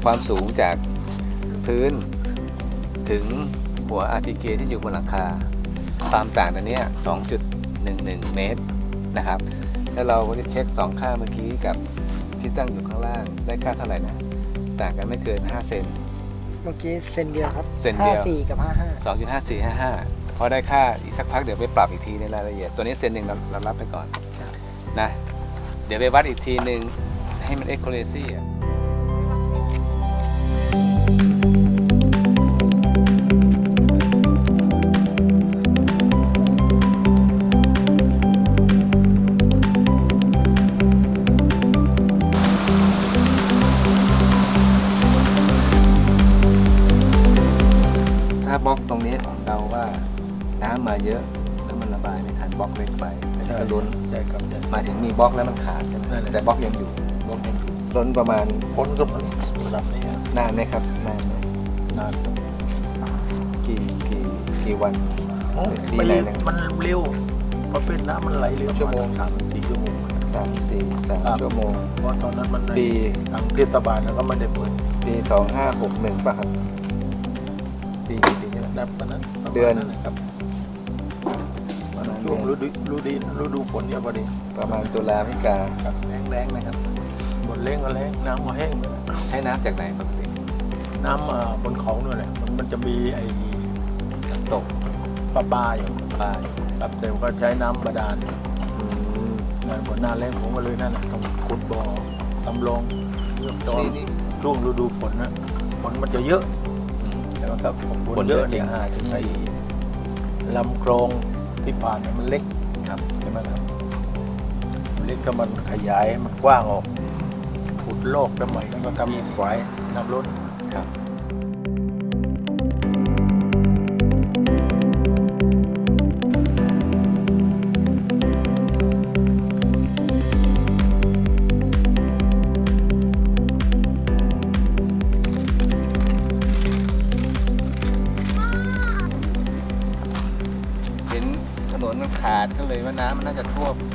เอ่อความสูงจากพื้นถึงหัว RTK ที่อยู่บนหลังคา ความต่างตัวเนี้ย2.11 เมตรนะครับแล้วเราก็จะเช็ค 2 ค่าเมื่อกี้กับที่ตั้งอยู่ข้างล่างได้ค่าเท่าไหร่นะ ต่างกันไม่เกิน 5 เซนเมื่อกี้เซนเดียวครับเซนเดียวห้าสี่กับห้าห้า2.5455พอได้ค่าอีกสักพักเดี๋ยวไปปรับอีกทีในรายละเอียด ตัวนี้เซนหนึ่งเราเรารับไปก่อนนะ เดี๋ยวไปวัดอีกทีหนึ่งให้มัน accuracy อะถ้าบ ว่าน้ำมาเยอะแล้วมันระบายไม่ทันบล็อกเล็กไปแล้วมันก็ล้นใช่ครับใช่หมายถึงมีบล็อกแล้วมันขาดใช่ไหมนั่นแหละ แต่บล็อกยังอยู่บล็อกยังอยู่ล้นประมาณพ้นก็มันระดับนี้นานไหมครับนานไหมนานกี่กี่กี่วันปีมันไหนนะ มันเร็วประเภทน้ำมันไหลเร็วชั่วโมง สามสี่ชั่วโมง สามสี่สามชั่วโมง เพราะตอนนั้นมันในปีทางเทศบาลแล้วก็ไม่ได้เปิดปีสองห้าหกหนึ่งป่ะครับปีกี่ปีนี่ แหละนับตอนนั้นประมาณเดือนครับประมาณช่วงเดืฤอนดูฤดูฤดูฝนเนี่ยพอดีประมาณตุลาพฤศจิกาครับแรงแรงไหมครับหมดแรงก็แรงน้ำก็แห้งเลยใช้น้ำจากไหนปกติน้ำอ่าบนเขาเนี่ยแหละมันมันจะมีไอ้น้ำตกปลาปลาอยู่ปลาครับแต่ก็ใช้น้ำบาดาลอืมงานบนหน้าแรงผมก็เลยนั่นน่ะต้องขุดบ่อตำลองเรื่องตอนนี่นี่ช่วงฤดูฝนนะฝนมันจะเยอะ อืมใช่ไหมครับฝฝนนเยเยอะอะจริเนี่งยอาจจะใช้ลำคลองที่ผ่านเนี่ยมันเล็กครับใช่ไหมครับมันเล็กก็มันขยายมันกว้างออกขุดโลกสมัยแล้วก็ทำฝายน้ำล้นครับ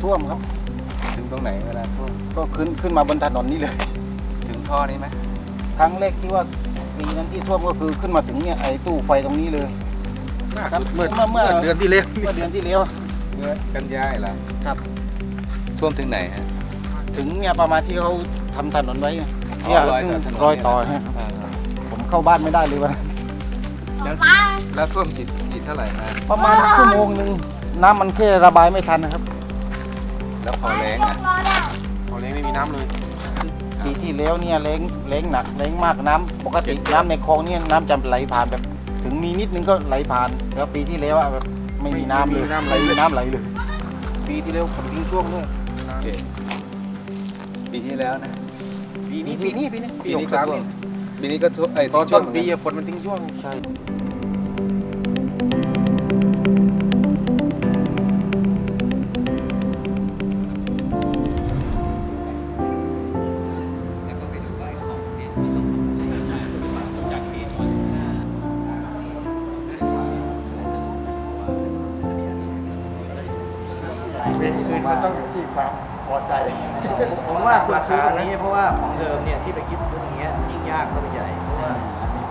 ท่วมท่วมครับ ถึงตรงไหนเวลาท่วมก็ขึ้นขึ้นมาบนถนนนี่เลย ถึงท่อนี้ไหมครั้งแรกที่ว่าปีนั้นที่ท่วมก็คือขึ้นมาถึงเนี่ยไอ้ตู้ไฟตรงนี้เลยครับเมื่อเมื่อเมื่อเดือนที่แล้วเมื่อเดือนที่แล้วเมื่อกันยายเหรอครับท่วมถึงไหนฮะถึงเนี่ยประมาณที่เขาทำถนนไว้เนี่ยอ๋อเนี่ยรอยซึ่งต่อถนนรอยต่อเนี่ยฮะอ่าผมเข้าบ้านไม่ได้เลยวันนั้นแล้วแล้วท่วมกี่กี่เท่าไหร่มาประมาณชั่วโมงหนึ่งน้ำมันแค่ระบายไม่ทันนะครับ แล้วพอแรงอะตอนนี้ไม่มีน้ำเลย ปีที่แล้วเนี่ยแรงแรงหนักแรงมากน้ำปกติน้ำในคลองเนี่ยน้ำจะไหลผ่านแบบ ถึงมีนิดนึงก็ไหลผ่าน แล้วปีที่แล้วอะแบบไม่มีน้ำเลยไม่มีน้ำไหลเลย ปีที่แล้วผมทิ้งช่วงด้วยโอเคปีที่แล้วนะ ปีนี้ปีนี้ปีนี้ปีนี้ก็ท่วมปีนี้ก็ท่วมไอ้ยตอนท่ต้วมนเหมืปีอนกันอะฝนมันทิ้งช่วง ใช่ ซื้อตรงนี้เพราะว่าของเดิมเนี่ยที่ไปคิดซื้อตรงเนี้ยยิ่งยากเข้าไปใหญ่เพราะว่า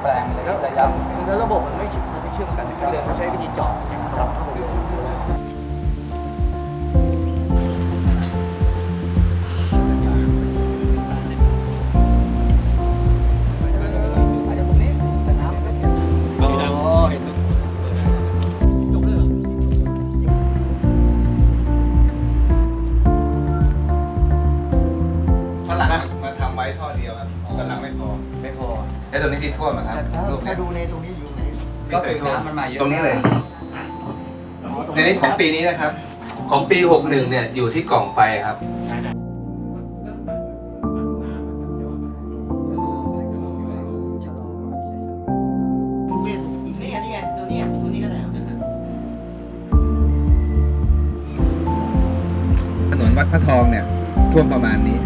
แปลงเลยแล้วระยะ แล้วระบบมันไม่เชื่อมมันไม่เชื่อมกันคือเดิมเขาใช้วิธีเจาะอย่างเจาะ ก็คือน้ำมันมาเยอะ ตรงนี้เลย ในนี้ของปีนี้นะครับ ของปี 61 เนี่ยอยู่ที่กล่องไฟครับ นี่ไงนี่ไงตัวนี้ตัวนี้ก็ได้ถนนวัดพระทองเนี่ยท่วมประมาณนี้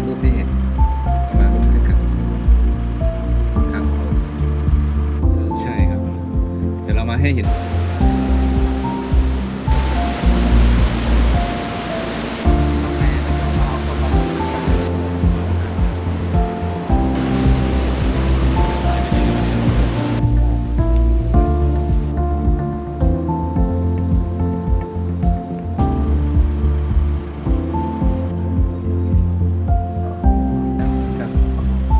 ให้เห็น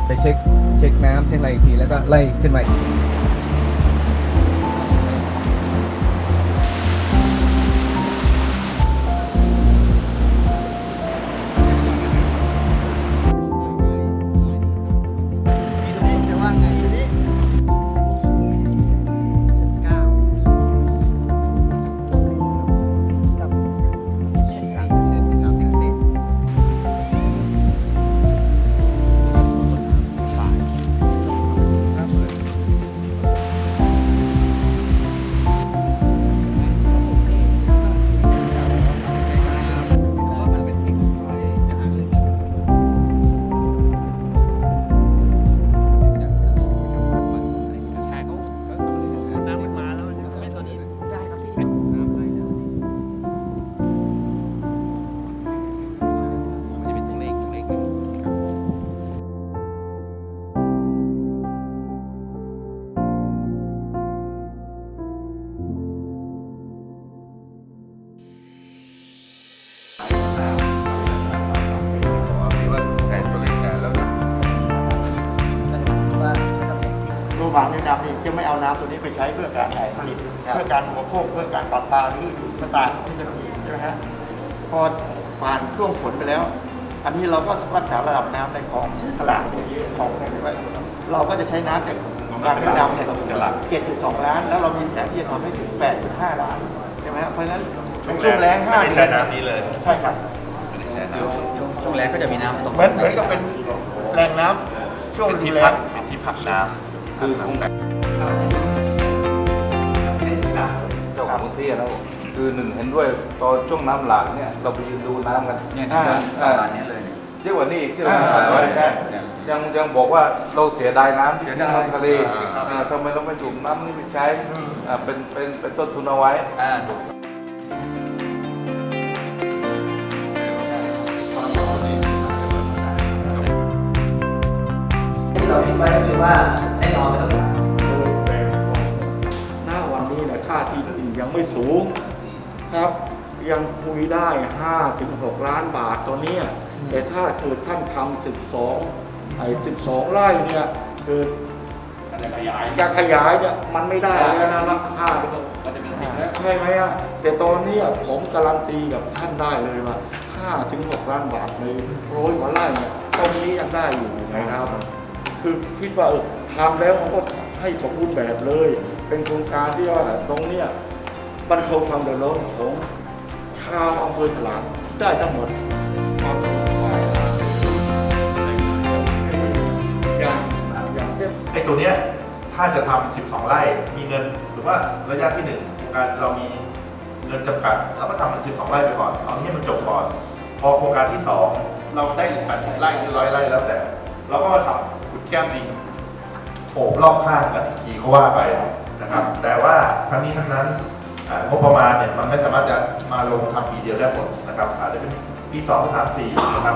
ไปเช็คเช็คน้ำเช็คอะไรอีกทีแล้วก็ไล่ขึ้นมาอีก ริงโรงพยาบาลแนะนำนี่จะไม่เอาน้ำตัวนี้ไปใช้เพื่อการผลิต เพื่อการอุปโภคเพื่อการปลาปลาหรือต่างๆที่จะมีใช่ไหมฮะพอผ่านช่วงฝนไปแล้ว อันนี้เราก็รักษาระดับน้ำในคลองตลาดของไว้เราก็จะใช้น้ำจากการแนะนำเนี่ย7.2ล้าน แล้วเรามีแผนที่จะทำให้ถึง8.5ล้านใช่ไหมฮะเพราะฉะนั้นในช่วงแรงห้าไม่ได้ใช้น้ำนี้เลยใช่ครับช่วงแรกก็จะมีน้ำตกเหมือนเหมือนกับเป็นแรงน้ำช่วงเป็นฤที่ดูแล้พังกเป็นที่พักน้ำ คือคงเจ้าของพื้นที่แล้วคือหนึ่งเห็นด้วยตอนช่วงน้ำหลากเนี่ยเราไปยืนดูน้ำกันเนี่ยอ่าประมาณนี้เลยเนี่ยเยอะกว่านี้อีกที่เราถ่ายไว้ยังยังบอกว่าเราเสียดายน้ำเสีเสียยดายน้ำทะเลอ่าอ่าทำไมเราไม่สูบน้ำนี่ไปใช้อ่าเป็นเป็นเป็นต้นทุนเอาไว้อ่าที่เราคิดไว้ก็คือว่า นี้เนี่ยค่าที่ดินยังไม่สูงครับ ยังคุยได้ 5 ถึง 6 ล้านบาทตอนเนี้ยแต่ถ้าเกิดท่านทำ12ไอ้12 ไร่เนี่ยเกิดอยากขยายเนี่ยมันไม่ได้แล้วนะละห้าเป็นใช่ไหมอะแต่ตอนเนี้ยผมการันตีกับท่านได้เลยว่า5ถึง6ล้านบาทในร้อยกว่าไร่เนี่ยตรงนี้ยังได้อยู่นะครับ คือคิดว่าเออทำแล้วมันก็ให้สมบูรณ์แบบเลย เป็นโครงการที่ว่าตรงเนี้ยบรรเทาความเดือดร้อนของชาวอำเภอถลางได้ทั้งหมดไอ้ตัวเนี้ยถ้าจะทำ 12 ไร่ มีเงินหรือว่าระยะที่หนึ่งโครงการเรามีเงินจำกัดเราก็ทำมัน 12 ไร่ไปก่อน เอาให้มันจบก่อน พอโครงการที่ 2 เราได้อีก 80 ไร่หรือร้อยไร่แล้วแต่ เราก็มาทำขุดแก้มดินโอบรอบข้างกันอีกทีเขาว่าไป นะครับ แต่ว่าทั้งนี้ทั้งนั้นงบประมาณเนี่ยมันไม่สามารถจะมาลงทำปีเดียวได้หมดนะครับอาจจะเป็นปี2 3 4นะครับ